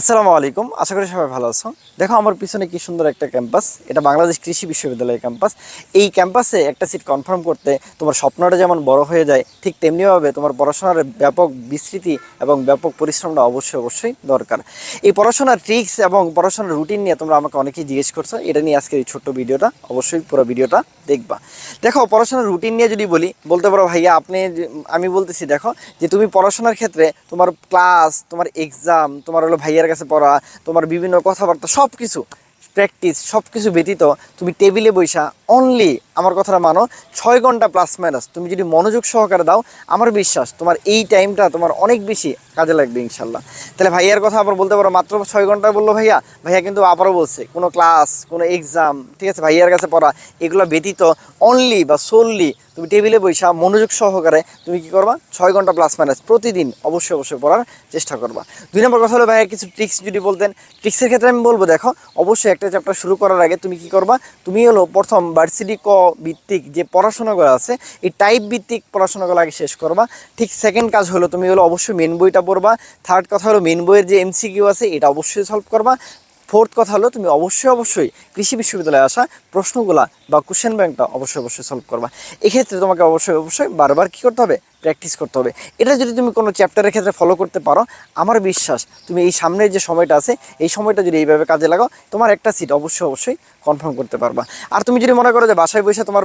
আসসালামু আলাইকুম। আশা করি সবাই ভালো আছো। দেখো, আমার পিছনে কি সুন্দর একটা ক্যাম্পাস। এটা বাংলাদেশ কৃষি বিশ্ববিদ্যালয়ের ক্যাম্পাস। এই ক্যাম্পাসে একটা সিট কনফার্ম করতে তোমার স্বপ্নটা যেমন বড় হয়ে যায়, ঠিক তেমনিভাবে তোমার পড়াশোনার ব্যাপক বিস্তৃতি এবং ব্যাপক পরিশ্রমটা অবশ্যই অবশ্যই দরকার। এই পড়াশোনার ট্রিক্স এবং পড়াশোনার রুটিন নিয়ে তোমরা আমাকে অনেকেই জিজ্ঞেস করছ। এটা নিয়ে আজকের এই ছোট্ট ভিডিওটা, অবশ্যই পুরো ভিডিওটা দেখবা। দেখো, পড়াশোনার রুটিন নিয়ে যদি বলি, বলতে পারো, ভাইয়া, আপনি আমি বলতেছি, দেখো, যে তুমি পড়াশোনার ক্ষেত্রে তোমার ক্লাস তোমার এক্সাম তোমার হলো ভাইয়ার কাছে পড়া তোমার বিভিন্ন কথাবার্তা সব কিছু প্র্যাকটিস সব কিছু ব্যতীত তুমি টেবিলে বৈশা অনলি আমার কথাটা মানো, ছয় ঘণ্টা প্লাস মাইনাস তুমি যদি মনোযোগ সহকারে দাও, আমার বিশ্বাস তোমার এই টাইমটা তোমার অনেক বেশি কাজে লাগবে ইনশাল্লাহ। তাহলে ভাইয়ার কথা আবার বলতে পারো, মাত্র ছয় ঘণ্টা বলল ভাইয়া ভাইয়া কিন্তু আবারও বলছে, কোনো ক্লাস কোনো এক্সাম ঠিক আছে, ভাইয়ার কাছে পড়া, এগুলো ব্যতীত অনলি বা সোললি তুমি টেবিলে বৈশা মনোযোগ সহকারে তুমি কি করবা? ছয় ঘণ্টা প্লাস মাইনাস প্রতিদিন অবশ্যই অবশ্যই পড়ার চেষ্টা করবা। দুই নম্বর কথা হলো ভাইয়া, কিছু ট্রিক্স যদি বলতেন ট্রিক্সের ক্ষেত্রে আমি বলব, দেখো, অবশ্যই একটা চ্যাপ্টার শুরু করার আগে তুমি কি করবা? তুমি হলো প্রথম ভার্সিটি ক ভিত্তিক যে পড়াশোনাগুলো আছে, এই টাইপ ভিত্তিক পড়াশোনাগুলো আগে শেষ করবা। ঠিক সেকেন্ড কাজ হলো তুমি হলো অবশ্যই মেন বইটা পড়বা। থার্ড কথা হলো মেন বইয়ের যে এমসিকিউ আছে, এটা অবশ্যই সলভ করবা। ফোর্থ কথা হলো তুমি অবশ্যই অবশ্যই কৃষি বিশ্ববিদ্যালয়ে আসা প্রশ্নগুলা বা কোশ্চেন ব্যাংকটা অবশ্যই অবশ্যই সলভ করবা। এক্ষেত্রে তোমাকে অবশ্যই অবশ্যই বারবার কী করতে হবে? প্র্যাকটিস করতে হবে। এটা যদি তুমি কোনো চ্যাপ্টারের ক্ষেত্রে ফলো করতে পারো, আমার বিশ্বাস তুমি এই সামনের যে সময়টা আছে, এই সময়টা যদি এইভাবে কাজে লাগাও, তোমার একটা সিট অবশ্যই অবশ্যই কনফার্ম করতে পারবা। আর তুমি যদি মনে করো যে বাসায় বসে তোমার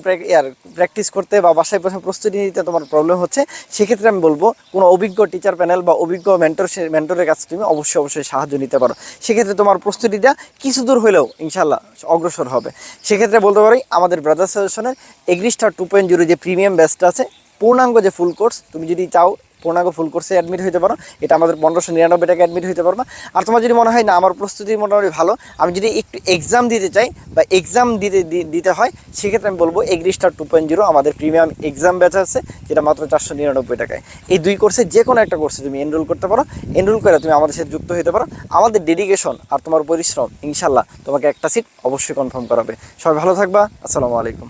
প্র্যাকটিস করতে বা বাসায় বসে প্রস্তুতি নিতে তোমার প্রবলেম হচ্ছে, সেক্ষেত্রে আমি বলব কোনো অভিজ্ঞ টিচার প্যানেল বা অভিজ্ঞ মেন্টর মেন্টরের কাছে তুমি অবশ্যই অবশ্যই সাহায্য নিতে পারো। সেক্ষেত্রে তোমার প্রস্তুতিটা কিছু দূর হলেও ইনশাল্লাহ অগ্রসর হবে। সেক্ষেত্রে বলতে পারি, আমাদের ব্রাদার সাজেশনের এগ্রিস্টার টু পয়েন্ট জিরো যে প্রিমিয়াম ব্যাচটা আছে পূর্ণাঙ্গ যে ফুল কোর্স তুমি যদি চাও পূর্ণাঙ্গ ফুল কোর্সে অ্যাডমিট হতে পারো, এটা আমাদের পনেরোশো নিরানব্বই টাকা অ্যাডমিট হতে পারবা আর তোমার যদি মনে হয়, না, আমার প্রস্তুতি মোটামুটি ভালো, আমি যদি একটু এক্সাম দিতে চাই বা এক্সাম দিতে দিতে হয়, সেক্ষেত্রে আমি বলব এগ্রিস্টার টু পয়েন্ট জিরো আমাদের প্রিমিয়াম এক্সাম ব্যাচ আছে, যেটা মাত্র চারশো নিরানব্বই টাকায়। এই দুই কোর্সে যে কোনো একটা কোর্সে তুমি এনরোল করতে পারো। এনরোল করে তুমি আমাদের সাথে যুক্ত হতে পারো। আমাদের ডেডিকেশন আর তোমার পরিশ্রম ইনশাল্লাহ তোমাকে একটা সিট অবশ্যই কনফার্ম করাবে। সবাই ভালো থাকবা, আসসালামু আলাইকুম।